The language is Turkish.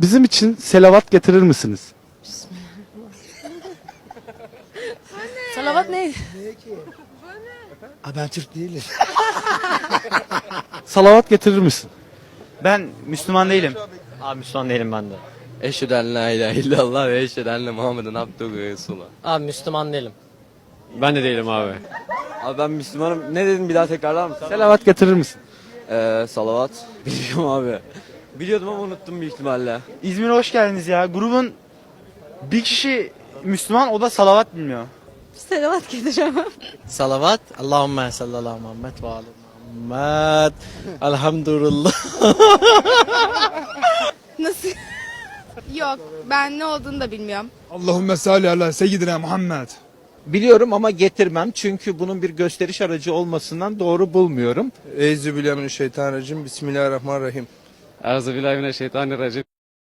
Bizim için selavat getirir misiniz? Salavat ne? Ha ben Türk değilim. Salavat getirir misin? Ben Müslüman değilim. Abi Müslüman değilim ben de. Eşhedü en la ilahe illallah ve eşhedü enne Muhammeden abdühü ve resulü. Abi Müslüman değilim. Ben de değilim abi. Abi ben Müslümanım. Ne dedim bir daha tekrarlar mısın? Selavat getirir misin? Eee salavat. Biliyorum abi. Biliyordum ama unuttum büyük ihtimalle. İzmir'e hoş geldiniz ya. Grubun bir kişi Müslüman o da salavat bilmiyor. Salavat getiremem. Salavat. Allahümme sallallahu Muhammed ve ali Muhammed. Elhamdülillah. Nasıl? Yok ben ne olduğunu da bilmiyorum. Allahümme salli ala seyyidina Muhammed. Biliyorum ama getirmem çünkü bunun bir gösteriş aracı olmasından doğru bulmuyorum. Eyyüzübillahimineşşeytanirracim. Bismillahirrahmanirrahim. Euzubillahimineşşeytanirracim.